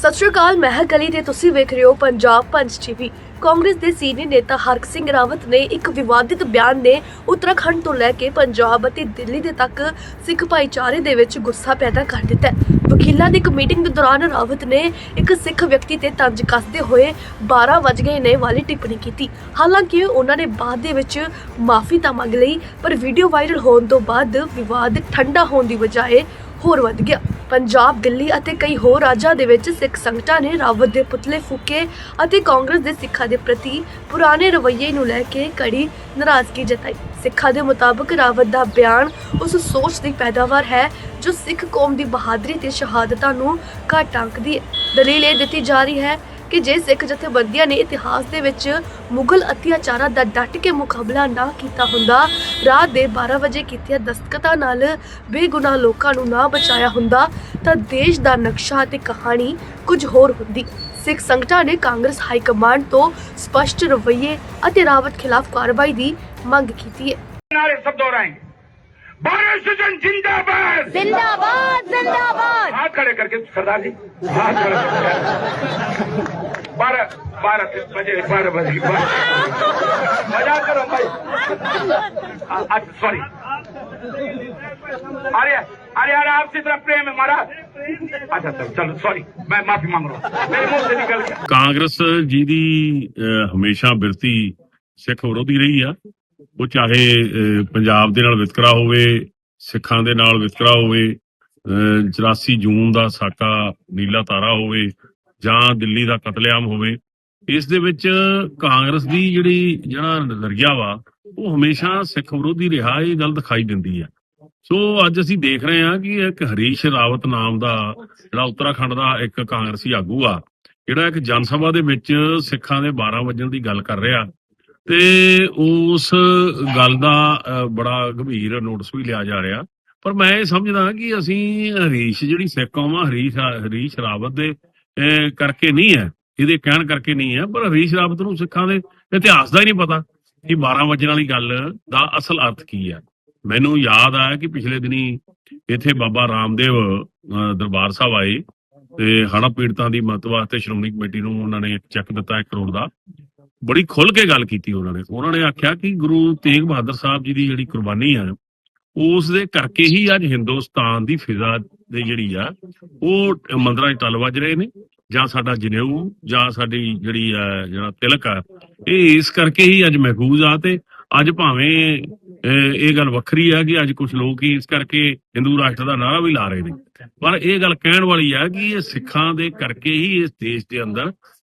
ਸਤਿ ਸ਼੍ਰੀ ਅਕਾਲ, ਮੈਂ ਹਾਂ ਕਲੀ ਤੇ ਤੁਸੀਂ ਵੇਖ ਰਹੇ ਹੋ ਪੰਜਾਬ ਪੰਜ ਟੀਵੀ ਕਾਂਗਰਸ ਦੇ ਸੀਨੀਅਰ ਨੇਤਾ ਹਰਕ ਸਿੰਘ ਰਾਵਤ ਨੇ ਇੱਕ ਵਿਵਾਦਿਤ ਬਿਆਨ ਨੇ ਉੱਤਰਾਖੰਡ ਤੋਂ ਲੈ ਕੇ ਪੰਜਾਬ ਅਤੇ ਦਿੱਲੀ ਦੇ ਤੱਕ ਸਿੱਖ ਭਾਈਚਾਰੇ ਦੇ ਵਿੱਚ ਗੁੱਸਾ ਪੈਦਾ ਕਰ ਦਿੱਤਾ ਵਕੀਲਾਂ ਦੀ ਇੱਕ ਮੀਟਿੰਗ ਦੇ ਦੌਰਾਨ ਰਾਵਤ ਨੇ ਇੱਕ ਸਿੱਖ ਵਿਅਕਤੀ ਤੇ ਤੰਜ ਕੱਸਦੇ ਹੋਏ 12 ਵਜ ਗਏ ਨੇ ਵਾਲੀ ਟਿੱਪਣੀ ਕੀਤੀ। ਹਾਲਾਂਕਿ ਉਹਨਾਂ ਨੇ ਬਾਅਦ ਦੇ ਵਿੱਚ ਮਾਫੀ ਤਾਂ ਮੰਗ ਲਈ, ਪਰ ਵੀਡੀਓ ਵਾਇਰਲ ਹੋਣ ਤੋਂ ਬਾਅਦ ਵਿਵਾਦ ਠੰਡਾ ਹੋਣ ਦੀ ਬਜਾਏ ਹੋਰ ਵੱਧ ਗਿਆ। ਪੰਜਾਬ, ਦਿੱਲੀ ਅਤੇ ਕਈ ਹੋਰ ਰਾਜਾਂ ਦੇ ਵਿੱਚ ਸਿੱਖ ਸੰਗਤਾਂ ਨੇ ਰਾਵਤ ਦੇ ਪੁਤਲੇ ਫੂਕੇ ਅਤੇ ਕਾਂਗਰਸ ਦੇ ਸਿੱਖਾਂ ਦੇ ਪ੍ਰਤੀ ਪੁਰਾਣੇ ਰਵੱਈਏ ਨੂੰ ਲੈ ਕੇ ਕੜੀ ਨਾਰਾਜ਼ਗੀ ਜਤਾਈ। ਸਿੱਖਾਂ ਦੇ ਮੁਤਾਬਕ ਰਾਵਤ ਦਾ ਬਿਆਨ ਉਸ ਸੋਚ ਦੀ ਪੈਦਾਵਾਰ ਹੈ ਜੋ ਸਿੱਖ ਕੌਮ ਦੀ ਬਹਾਦਰੀ ਤੇ ਸ਼ਹਾਦਤਾਂ ਨੂੰ ਘੱਟ ਆਂਕਦੀ ਹੈ। ਦਲੀਲ ਇਹ ਦਿੱਤੀ ਜਾ ਰਹੀ ਹੈ ਕਿ ਜੇ ਸਿੱਖ ਜਥੇਬੰਦੀਆਂ ਨੇ ਇਤਿਹਾਸ ਦੇ ਵਿੱਚ ਮੁਗਲ ਅਤਿਆਚਾਰਾਂ ਦਾ ਡਟ ਕੇ ਮੁਕਾਬਲਾ ਨਾ ਕੀਤਾ ਹੁੰਦਾ ਰਾਤ ਦੇ 12 ਵਜੇ ਕੀਤੀਆਂ ਦਸਤਖਤਾਂ ਨਾਲ ਬੇਗੁਨਾਹ ਲੋਕਾਂ ਨੂੰ ਨਾ ਬਚਾਇਆ ਹੁੰਦਾ ਤਾਂ ਦੇਸ਼ ਦਾ ਨਕਸ਼ਾ ਤੇ ਕਹਾਣੀ ਕੁਝ ਹੋਰ ਹੁੰਦੀ ਸਿੱਖ ਸੰਗਠਨ ਨੇ ਕਾਂਗਰਸ ਹਾਈ ਕਮਾਂਡ ਤੋਂ ਸਪਸ਼ਟ ਰਵੱਈਏ ਅਤੇ ਰਾਵਤ ਖਿਲਾਫ ਕਾਰਵਾਈ ਦੀ ਮੰਗ ਕੀਤੀ ਹੈ नारे सब दोहराएंगे भारत सजन जिंदाबाद जिंदाबाद जिंदाबाद हाथ खड़े करके सरदार जी हाथ खड़े करके बारह बारह बजे बारह बजे बारह मजाक करो भाई आज सॉरी अरे अरे अरे आपसे इतना प्रेम है महाराज अच्छा चलो चलो सॉरी मैं माफी मांग रहा हूँ मेरे मुंह से निकल गया ਕਾਂਗਰਸ ਜਿਹਦੀ ਅਹ, ਹਮੇਸ਼ਾ ਬਿਰਤੀ ਸਿੱਖ ਵਿਰੋਧੀ ਰਹੀ ਆ ਉਹ ਚਾਹੇ ਅਹ, ਪੰਜਾਬ ਦੇ ਨਾਲ ਵਿਤਕਰਾ ਹੋਵੇ ਸਿੱਖਾਂ ਦੇ ਨਾਲ ਵਿਤਕਰਾ ਹੋਵੇ ਅਹ, 84 ਜੂਨ ਦਾ ਸਾਕਾ ਨੀਲਾ ਤਾਰਾ ਹੋਵੇ ਜਾਂ ਦਿੱਲੀ ਦਾ ਕਤਲੇਆਮ ਹੋਵੇ ਇਸ ਦੇ ਵਿੱਚ ਕਾਂਗਰਸ ਦੀ ਜਿਹੜੀ ਜਿਹੜਾ ਨਜ਼ਰੀਆ ਵਾ, ਉਹ ਹਮੇਸ਼ਾ ਸਿੱਖ ਵਿਰੋਧੀ ਰਿਹਾ ਇਹ ਗੱਲ ਦਿਖਾਈ ਦਿੰਦੀ ਆ। ਸੋ ਅੱਜ ਅਸੀਂ ਦੇਖ ਰਹੇ ਹਾਂ ਕਿ ਇੱਕ ਹਰੀਸ਼ ਰਾਵਤ ਨਾਮ ਦਾ ਜਿਹੜਾ ਉੱਤਰਾਖੰਡ ਦਾ ਇੱਕ ਕਾਂਗਰਸੀ ਆਗੂ ਆ, ਜਿਹੜਾ ਇੱਕ ਜਨ ਸਭਾ ਦੇ ਵਿੱਚ ਸਿੱਖਾਂ ਦੇ 12 ਵਜਣ ਦੀ ਗੱਲ ਕਰ ਰਿਹਾ। ਤੇ ਉਸ ਗੱਲ ਦਾ ਬੜਾ ਗੰਭੀਰ ਨੋਟਿਸ ਵੀ ਲਿਆ ਜਾ ਰਿਹਾ। ਪਰ ਮੈਂ ਇਹ ਸਮਝਦਾ ਕਿ ਅਸੀਂ ਹਰੀਸ਼ ਜਿਹੜੀ ਸਿੱਖ ਕੌਮ ਆ, ਹਰੀਸ਼ ਹਰੀਸ਼ ਰਾਵਤ ਦੇ ਕਰਕੇ ਨਹੀਂ ਹੈ। ਇਹਦੇ ਕਹਿਣ ਕਰਕੇ ਨਹੀਂ ਹੈ, ਪਰ ਹਰੀਸ਼ ਰਾਵਤ ਨੂੰ ਸਿੱਖਾਂ ਦੇ ਇਤਿਹਾਸ ਦਾ ਹੀ ਨਹੀਂ ਪਤਾ ਕਿ 12 ਵਜਣ ਵਾਲੀ ਗੱਲ ਦਾ ਅਸਲ ਅਰਥ ਕੀ ਹੈ। ਮੈਨੂੰ ਯਾਦ ਆਇਆ ਕਿ ਪਿਛਲੇ ਦਿਨੀ ਇੱਥੇ ਬਾਬਾ ਰਾਮਦੇਵ ਦਰਬਾਰ ਸਾਹਿਬ ਆਏ ਤੇ ਹੜ੍ਹ ਪੀੜਤਾਂ ਦੀ ਮਦਦ ਵਾਸਤੇ ਸ਼੍ਰੋਮਣੀ ਕਮੇਟੀ ਨੂੰ ਉਹਨਾਂ ਨੇ ਚੈੱਕ ਦਿੱਤਾ 1 ਕਰੋੜ ਦਾ। ਬੜੀ ਖੁੱਲ ਕੇ ਗੱਲ ਕੀਤੀ ਉਹਨਾਂ ਨੇ। ਉਹਨਾਂ ਨੇ ਆਖਿਆ ਕਿ ਗੁਰੂ ਤੇਗ ਬਹਾਦਰ ਸਾਹਿਬ ਜੀ ਦੀ ਜਿਹੜੀ ਕੁਰਬਾਨੀ ਆ ਉਸ ਦੇ ਕਰਕੇ ਹੀ ਅੱਜ ਹਿੰਦੁਸਤਾਨ ਦੀ ਫਿਜ਼ਾ ਦੇ ਜਿਹੜੀ ਆ, ਉਹ ਮੰਦਰਾਂ 'ਚ ਟਲ ਵੱਜ ਰਹੇ ਨੇ। ਜਾਂ ਸਾਡਾ ਜਨੇਊ, ਜਾਂ ਸਾਡੀ ਜਿਹੜੀ ਆ ਜਿਹੜਾ ਤਿਲਕ ਆ, ਇਹ ਇਸ ਕਰਕੇ ਹੀ ਅੱਜ ਮਹਿਫੂਜ਼ ਆ ਤੇ ਅੱਜ ਭਾਵੇਂ ਇਹ ਗੱਲ ਵੱਖਰੀ ਆ ਕਿ ਅੱਜ ਕੁਝ ਲੋਕ ਹੀ ਇਸ ਕਰਕੇ ਹਿੰਦੂ ਰਾਸ਼ਟਰ ਦਾ ਨਾਰਾ ਵੀ ਲਾ ਰਹੇ ਨੇ। ਪਰ ਇਹ ਗੱਲ ਕਹਿਣ ਵਾਲੀ ਆ ਕਿ ਇਹ ਸਿੱਖਾਂ ਦੇ ਕਰਕੇ ਹੀ ਇਸ ਦੇਸ਼ ਦੇ ਅੰਦਰ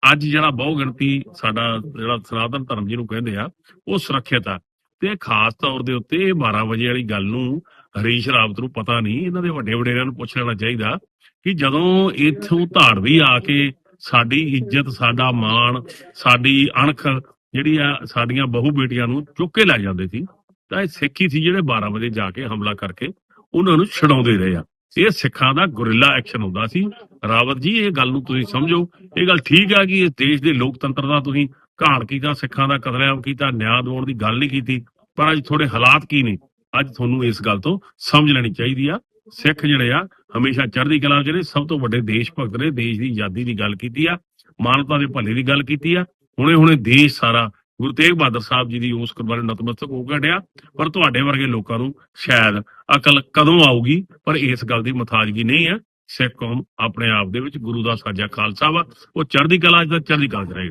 ਅੱਜ ਜਿਹੜਾ ਬਹੁ ਗਿਣਤੀ ਸਾਡਾ ਜਿਹੜਾ ਸਨਾਤਨ ਧਰਮ ਜਿਹਨੂੰ ਕਹਿੰਦੇ ਆ, ਉਹ ਸੁਰੱਖਿਅਤ ਆ। ਤੇ ਖਾਸ ਤੌਰ ਦੇ ਉੱਤੇ ਇਹ 12 ਵਜੇ ਵਾਲੀ ਗੱਲ ਨੂੰ ਹਰੀਸ਼ ਰਾਵਤ ਨੂੰ ਪਤਾ ਨਹੀਂ, ਇਹਨਾਂ ਦੇ ਵੱਡੇ ਵਡੇਰਿਆਂ ਨੂੰ ਪੁੱਛ ਲੈਣਾ ਚਾਹੀਦਾ ਕਿ ਜਦੋਂ ਇੱਥੋਂ ਧਾੜਵੀ ਆ ਕੇ ਸਾਡੀ ਇੱਜ਼ਤ, ਸਾਡਾ ਮਾਣ, ਸਾਡੀ ਅਣਖ ਜਿਹੜੀ ਆ ਸਾਡੀਆਂ ਬਹੂ ਬੇਟੀਆਂ ਨੂੰ ਚੁੱਕ ਕੇ ਲੈ ਜਾਂਦੇ ਸੀ, ਤਾਂ ਇਹ ਸਿੱਖੀ ਸੀ ਜਿਹੜੇ 12 ਵਜੇ ਜਾ ਕੇ ਹਮਲਾ ਕਰਕੇ ਉਹਨਾਂ ਨੂੰ ਛਡਾਉਂਦੇ ਰਹੇ ਆ। ਇਹ ਸਿੱਖਾਂ ਦਾ ਗੁਰਿੱਲਾ ਐਕਸ਼ਨ ਹੁੰਦਾ ਸੀ। ਰਾਵਤ ਜੀ, ਇਹ ਗੱਲ ਨੂੰ ਤੁਸੀਂ ਸਮਝੋ। ਇਹ ਗੱਲ ਠੀਕ ਆ ਕਿ ਇਸ ਦੇਸ਼ ਦੇ ਲੋਕਤੰਤਰ ਦਾ ਤੁਸੀਂ ਘਾਣ ਕੀਤਾ, ਸਿੱਖਾਂ ਦਾ ਕਤਲੇਆਮ ਕੀਤਾ, ਨਿਆਂ ਦਿਵਾਉਣ ਦੀ ਗੱਲ ਨਹੀਂ ਕੀਤੀ, ਪਰ ਅੱਜ ਥੋੜੇ ਹਾਲਾਤ ਕੀ ਨੇ? ਅੱਜ ਤੁਹਾਨੂੰ ਇਸ ਗੱਲ ਤੋਂ ਸਮਝ ਲੈਣੀ ਚਾਹੀਦੀ ਆ। ਸਿੱਖ ਜਿਹੜੇ ਆ, ਹਮੇਸ਼ਾ ਚੜ੍ਹਦੀ ਕਲਾ 'ਚ ਨੇ ਸਭ ਤੋਂ ਵੱਡੇ ਦੇਸ਼ ਭਗਤ ਨੇ ਦੇਸ਼ ਦੀ ਆਜ਼ਾਦੀ ਦੀ ਗੱਲ ਕੀਤੀ ਆ ਮਾਨਵਤਾ ਦੇ ਭਲੇ ਦੀ ਗੱਲ ਕੀਤੀ ਆ। ਹੁਣੇ ਹੁਣੇ ਦੇਸ਼ ਸਾਰਾ ਗੁਰੂ ਤੇਗ ਬਹਾਦਰ ਸਾਹਿਬ ਜੀ ਦੀ ਉਸ ਕੁਰਬਾਨੀ ਨਤਮਸਤਕ ਹੋ ਘਟਿਆ ਪਰ ਤੁਹਾਡੇ ਵਰਗੇ ਲੋਕਾਂ ਨੂੰ ਸ਼ਾਇਦ ਅਕਲ ਕਦੋਂ ਆਊਗੀ, ਪਰ ਇਸ ਗੱਲ ਦੀ ਮਥਾਜਗੀ ਨਹੀਂ ਹੈ ਸਿੱਖ ਕੌਮ ਆਪਣੇ ਆਪ ਦੇ ਵਿੱਚ ਗੁਰੂ ਦਾ ਸਾਜਾ ਖਾਲਸਾ ਵਾ। ਉਹ ਚੜ੍ਹਦੀ ਕਲਾ 'ਚ ਤਾਂ ਚੜ੍ਹਦੀ ਕਲਾ ਰਹੇਗਾ।